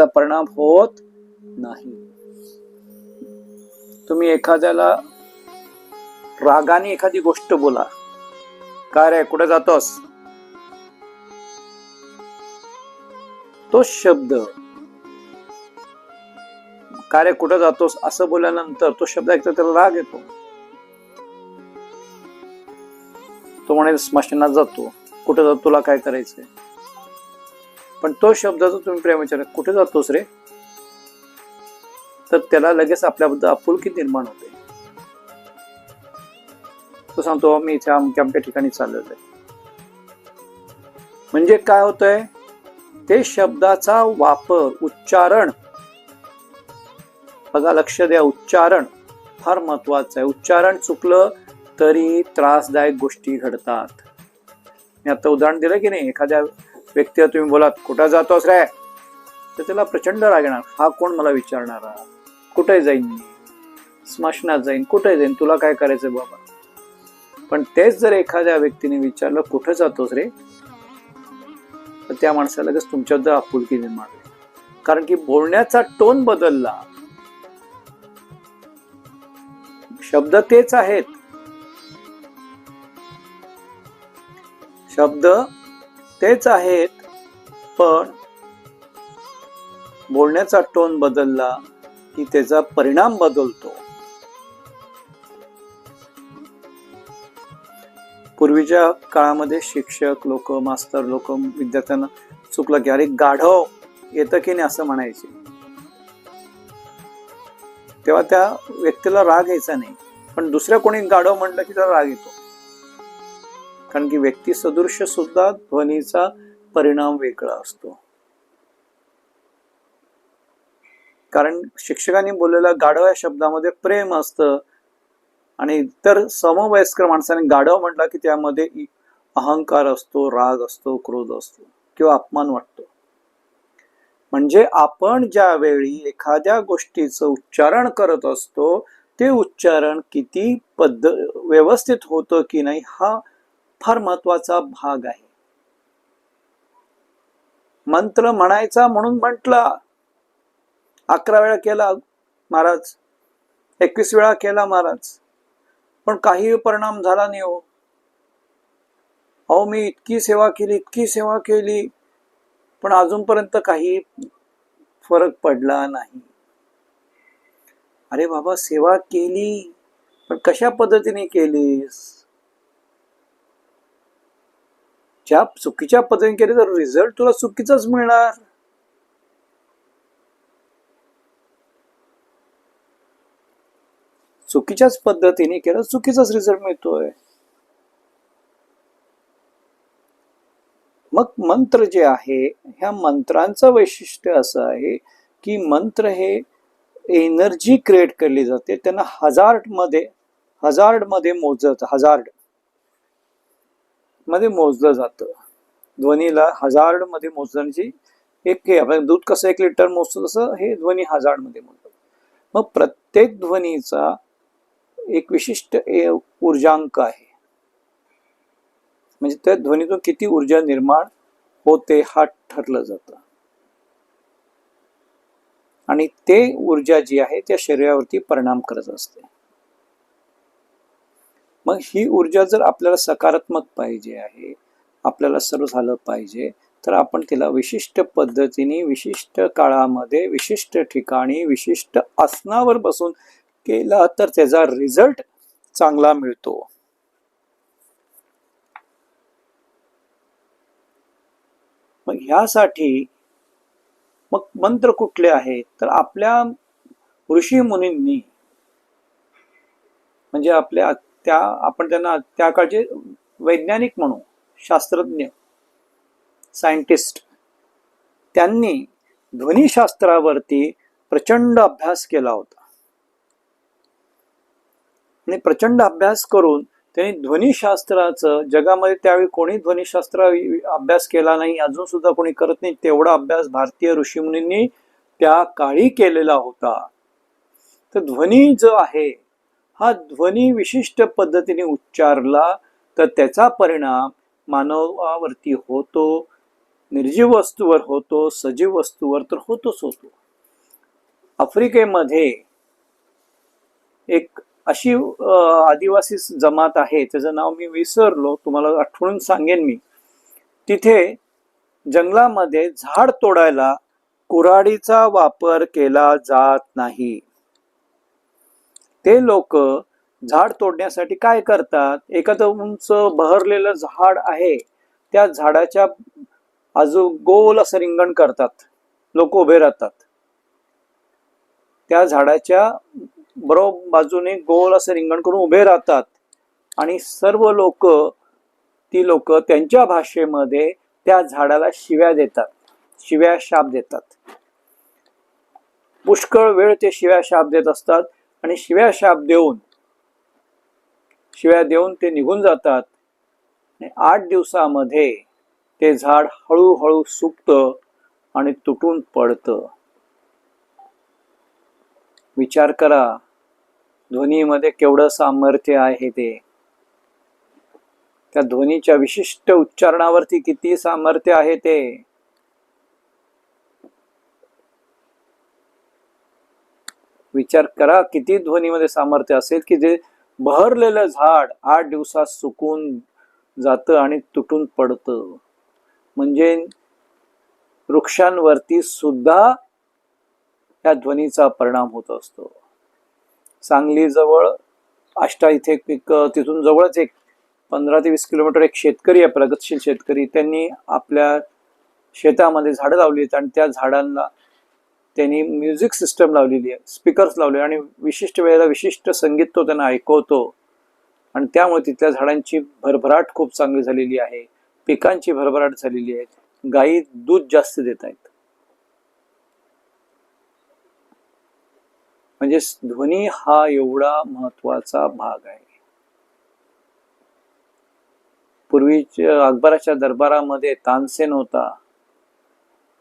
त्याचा परिणाम होत नाही. तुम्ही एखाद्याला रागाने एखादी गोष्ट बोला. काय रे कुठे जातोस? तो शब्द. काय रे कुठे जातोस? असं बोलल्यानंतर तो शब्द ऐकता त्याला राग येतो. तो म्हणे स्मशानात जातो. कुठे जातो? तुला काय करायचंय? पण तो शब्द जर तुम्ही प्रेम कुठे जातोस रे? तर त्याला लगेच आपल्याबद्दल आपुलकी निर्माण होते. तो सांगतो मी इथे अमक्या अमक्या ठिकाणी चाललेलो आहे म्हणजे काय होतंय? ते शब्दाचा वापर उच्चारण. बघा लक्ष द्या उच्चारण फार महत्वाचं आहे. उच्चारण चुकलं तरी त्रासदायक गोष्टी घडतात. मी आता उदाहरण दिलं की नाही एखाद्या व्यक्ती तुम्ही बोलात कुठं जातोस रे? तर त्याला प्रचंड राग येणार. हा कोण मला विचारणारा? कुठे जाईन मी? स्मशनात जाईन. कुठे जाईन? तुला काय करायचं बाबा? पण तेच जर एखाद्या व्यक्तीने विचारलं कुठं जातोस रे? तर त्या माणसाला लगेच तुमच्याबद्दल आपुलकी निर्माण होईल. कारण की बोलण्याचा टोन बदलला. शब्द तेच आहेत. शब्द तेच आहेत. पण बोलण्याचा टोन बदलला की त्याचा परिणाम बदलतो. पूर्वीच्या काळामध्ये शिक्षक लोक मास्तर लोक विद्यार्थ्यांना चुकलं की अरे गाढव येतं की नाही असं म्हणायचे. तेव्हा त्या व्यक्तीला राग यायचा नाही. पण दुसऱ्या कोणी गाढव म्हणलं की त्याला राग येतो. कारण की व्यक्ती सदृश सुद्धा ध्वनीचा परिणाम वेगळा असतो. कारण शिक्षकांनी बोललेल्या गाढव या शब्दामध्ये प्रेम असतं आणि इतर समवयस्कर माणसाने गाढव म्हटला की त्यामध्ये अहंकार असतो राग असतो क्रोध असतो किंवा अपमान वाटतो. म्हणजे आपण ज्यावेळी एखाद्या गोष्टीचं उच्चारण करत असतो ते उच्चारण किती पद्ध व्यवस्थित होतं की नाही हा फार महत्त्वाचा भाग आहे. मंत्र म्हणायचा म्हणून म्हटला अकरा वेळा केला महाराज एकवीस वेळा केला महाराज पण काही परिणाम झाला नाही हो. अहो मी इतकी सेवा केली इतकी सेवा केली पण अजूनपर्यंत काही फरक पडला नाही. अरे बाबा सेवा केली पण कशा पद्धतीने केलीस? ज्या चुकीच्या पद्धतीने केली तर रिझल्ट तुला चुकीचाच मिळणार. चुकीच्याच पद्धतीने केलं चुकीचाच रिझल्ट मिळतोय. मग मंत्र जे आहे ह्या मंत्रांचं वैशिष्ट्य असं आहे की मंत्र हे एनर्जी क्रिएट केली जाते. त्यांना हजार्डमध्ये हजार्डमध्ये मोजत हजार्ड मध्ये मोजलं जातं. ध्वनीला हजार्डमध्ये मोजण्याची एक हे आपण दूध कसं एक लिटर मोजतो तसं हे ध्वनी हजार्डमध्ये मोजतात मग प्रत्येक ध्वनीचा एक विशिष्ट ए- ऊर्जांक आहे. म्हणजे त्या ध्वनीतून किती ऊर्जा निर्माण होते हा ठरलं जातं. आणि ते ऊर्जा जी आहे त्या शरीरावरती परिणाम करत असते. मग ही ऊर्जा जर आपल्याला सकारात्मक पाहिजे आहे आपल्याला सर्व झालं पाहिजे तर आपण तिला विशिष्ट पद्धतीने विशिष्ट काळामध्ये विशिष्ट ठिकाणी विशिष्ट आसनावर बसून केला तर त्याचा रिझल्ट चांगला मिळतो. मग ह्यासाठी मग मंत्र कुठले आहेत तर आपल्या ऋषी मुनींनी म्हणजे आपल्या त्या आपण त्यांना त्या काळचे वैज्ञानिक म्हणू शास्त्रज्ञ सायंटिस्ट त्यांनी ध्वनिशास्त्रावरती प्रचंड अभ्यास केला होता. आणि प्रचंड अभ्यास करून त्यांनी ध्वनिशास्त्राचं जगामध्ये त्यावेळी कोणी ध्वनिशास्त्र अभ्यास केला नाही अजून सुद्धा कोणी करत नाही तेवढा अभ्यास भारतीय ऋषीमुनींनी त्या काळी केलेला होता. तर ध्वनी जो आहे हा ध्वनी विशिष्ट पद्धतीने उच्चारला तर त्याचा परिणाम मानवावरती होतो निर्जीव वस्तूवर होतो सजीव वस्तूवर तर होतोच होतो. आफ्रिकेमध्ये एक अशी आदिवासी जमात आहे त्याचं नाव मी विसरलो तुम्हाला आठवून सांगेन मी. तिथे जंगलामध्ये झाड तोडायला कुऱ्हाडीचा वापर केला जात नाही. ते लोक झाड तोडण्यासाठी काय करतात? एखादं उंच बहरलेलं झाड आहे त्या झाडाच्या आजू गोल असं रिंगण करतात. लोक उभे राहतात. त्या झाडाच्या बरोबर बाजूने गोल असं रिंगण करून उभे राहतात. आणि सर्व लोक ती लोक त्यांच्या भाषेमध्ये त्या झाडाला शिव्या देतात. शिव्या शाप देतात. पुष्कळ वेळ ते शिव्या शाप देत असतात. आणि शिव्या शाप देऊन शिव्या देऊन ते निघून जातात. आणि आठ दिवसामध्ये ते झाड हळूहळू सुकतं आणि तुटून पडतं. विचार करा ध्वनीमध्ये केवढं सामर्थ्य आहे ते. त्या ध्वनीच्या विशिष्ट उच्चारणावरती किती सामर्थ्य आहे ते. विचार करा किती ध्वनीमध्ये सामर्थ्य असेल की जे बहरलेलं झाड आठ दिवसात सुकून जातं आणि तुटून पडतं. म्हणजे वृक्षांवरती सुद्धा या ध्वनीचा परिणाम होत असतो. सांगली जवळ आष्टा इथे एक तिथून जवळच एक पंधरा ते वीस किलोमीटर एक शेतकरी आहे प्रगतशील शेतकरी. त्यांनी आपल्या शेतामध्ये झाडं लावली आहेत आणि त्या झाडांना त्यांनी म्युझिक सिस्टम लावलेली आहे स्पीकर्स लावले आणि विशिष्ट वेळेला विशिष्ट संगीत तो त्यांना ऐकवतो. आणि त्यामुळे तिथल्या झाडांची भरभराट खूप चांगली झालेली आहे पिकांची भरभराट झालेली आहे गायी दूध जास्त देत आहेत. म्हणजे ध्वनी हा एवढा महत्त्वाचा भाग आहे. पूर्वीच्या अकबराच्या दरबारामध्ये तानसेन होता.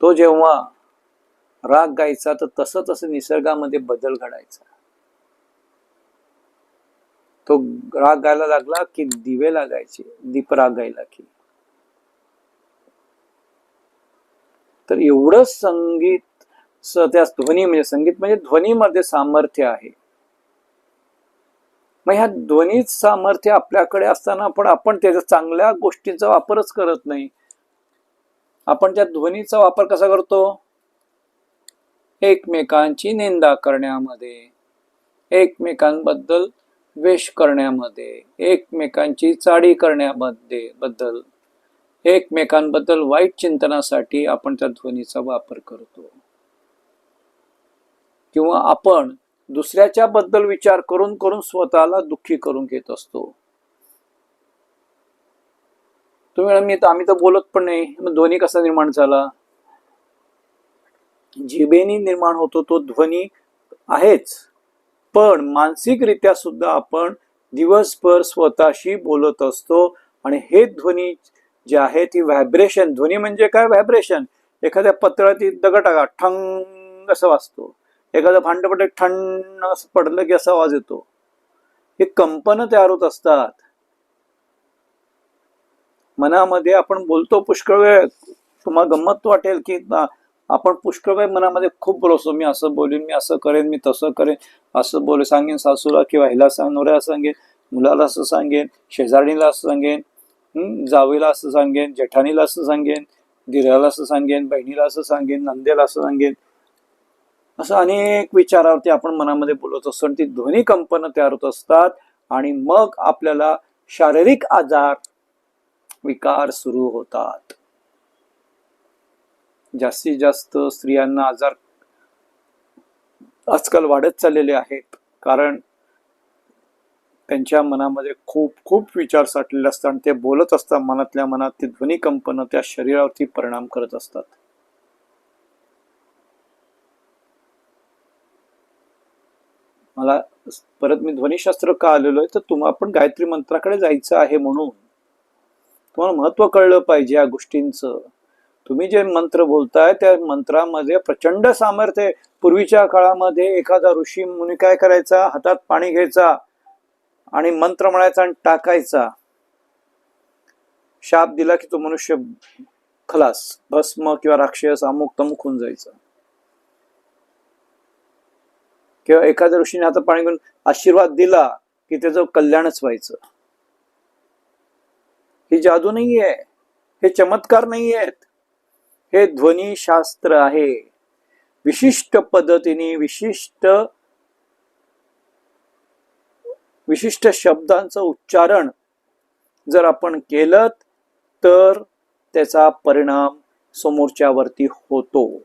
तो जेव्हा राग गायचा तर तसं तसं निसर्गामध्ये बदल घडायचा. तो राग गायला लागला की दिवे लागायचे दीप राग गायला की तर एवढं संगीत त्या ध्वनी म्हणजे संगीत म्हणजे ध्वनीमध्ये सामर्थ्य आहे. मग ह्या ध्वनीच सामर्थ्य आपल्याकडे असताना पण आपण त्याच्या चांगल्या गोष्टींचा वापरच करत नाही. आपण त्या ध्वनीचा वापर कसा करतो? एकमेकांची निंदा करण्यामध्ये एकमेकांबद्दल द्वेष करण्यामध्ये एकमेकांची चाडी करण्यामध्ये बद्दल एकमेकांबद्दल वाईट चिंतनासाठी आपण त्या ध्वनीचा वापर करतो. किंवा आपण दुसऱ्याच्या बद्दल विचार करून करून स्वतःला दुःखी करून घेत असतो. तुम्ही मी तर आम्ही तर बोलत पण नाही. मग ध्वनी कसा निर्माण झाला? जिबेनी निर्माण होतो तो ध्वनी आहेच. पण मानसिकरित्या सुद्धा आपण दिवसभर स्वतःशी बोलत असतो आणि हे ध्वनी जे आहे ती व्हायब्रेशन ध्वनी म्हणजे काय? व्हायब्रेशन एखाद्या पत्रात दगड टाका ठंग असं वाजतो. एखादं भांडपट पडलं ठण असं पडलं की असा आवाज येतो. हे कंपन तयार होत असतात. मनामध्ये आपण बोलतो पुष्कळ वेळ. तुम्हाला गंमत वाटेल की आपण पुष्कळ मनामध्ये खूप बोलवतो मी असं बोलेन मी असं करेन मी तसं करेन असं बोले सांगेन सासूला किंवा हिला सांग नवऱ्याला सांगेन मुलाला असं सांगेन शेजारणीला असं सांगेन जावेला असं सांगेन जेठाणीला असं सांगेन दिराला असं सांगेन बहिणीला असं सांगेन नंदेला असं सांगेन. असं अनेक विचारावरती आपण मनामध्ये बोलत असतो आणि ती ध्वनी कंपन तयार होत असतात आणि मग आपल्याला शारीरिक आजार विकार सुरू होतात. जास्तीत जास्त स्त्रियांना आजार आजकाल वाढत चाललेले आहेत. कारण त्यांच्या मनामध्ये खूप खूप विचार साठलेले असतात आणि ते बोलत असतात मनातल्या मनात ते ध्वनी कंपन त्या शरीरावरती परिणाम करत असतात. मला परत मी ध्वनीशास्त्र का आलेलो आहे? तर तुम्हाला आपण गायत्री मंत्राकडे जायचं आहे म्हणून. तुम्हाला महत्त्व कळलं पाहिजे या गोष्टींचं. तुम्ही जे मंत्र बोलताय त्या मंत्रामध्ये प्रचंड सामर्थ्य पूर्वीच्या काळामध्ये एखादा ऋषी मुनी काय करायचा? हातात पाणी घ्यायचा आणि मंत्र म्हणायचा आणि टाकायचा. शाप दिला की तो मनुष्य खलास भस्म किंवा राक्षस अमुक तमुक होऊन जायचा. किंवा एखाद्या ऋषीने आता पाणी घेऊन आशीर्वाद दिला की त्याचं कल्याणच व्हायचं. ही जादू नाहीये. हे चमत्कार नाही आहेत हे ध्वनीशास्त्र आहे. विशिष्ट पद्धतीने विशिष्ट विशिष्ट शब्दांचं उच्चारण जर आपण केलं तर त्याचा परिणाम समोरच्यावरती होतो.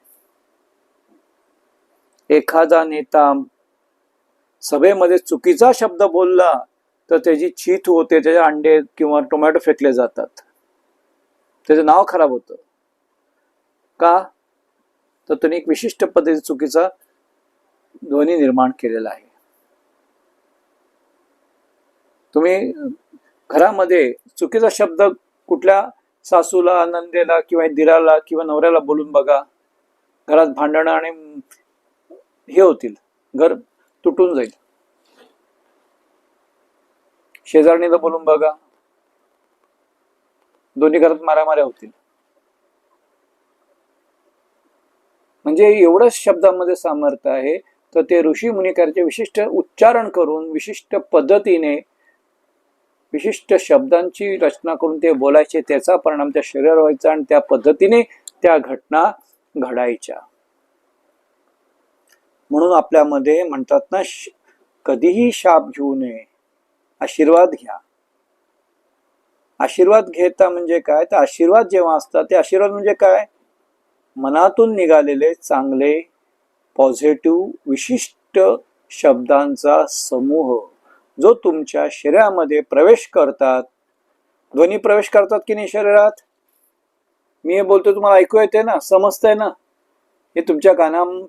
एखादा नेता सभेमध्ये चुकीचा शब्द बोलला तर त्याची चीत होते त्याचे अंडे किंवा टोमॅटो फेकले जातात. त्याचं नाव खराब होतं. का? तर त्यांनी एक विशिष्ट पद्धती चुकीचा ध्वनी निर्माण केलेला आहे. तुम्ही घरामध्ये चुकीचा शब्द कुठल्या सासूला नंदेला किंवा दिराला किंवा नवऱ्याला बोलून बघा. घरात भांडणं आणि हे होतील. घर तुटून जाईल. शेजारणीला बोलून बघा. दोन्ही घरात मारामाऱ्या होतील. म्हणजे एवढंच शब्दामध्ये सामर्थ्य आहे. तर ते ऋषी मुनिकांचे विशिष्ट उच्चारण करून विशिष्ट पद्धतीने विशिष्ट शब्दांची रचना करून ते बोलायचे त्याचा परिणाम त्या शरीरावर व्हायचा आणि त्या पद्धतीने त्या घटना घडायच्या. म्हणून आपल्यामध्ये म्हणतात ना कधीही शाप घेऊ नये आशीर्वाद घ्या. आशीर्वाद घेता म्हणजे काय? तर आशीर्वाद जेव्हा असतात ते आशीर्वाद म्हणजे काय? मनातून निघालेले चांगले पॉझिटिव्ह विशिष्ट शब्दांचा समूह जो तुमच्या शरीरामध्ये प्रवेश करतात. ध्वनी प्रवेश करतात की नाही शरीरात? मी हे बोलतो तुम्हाला ऐकू येते ना? समजतंय ना? हे तुमच्या कानाच्या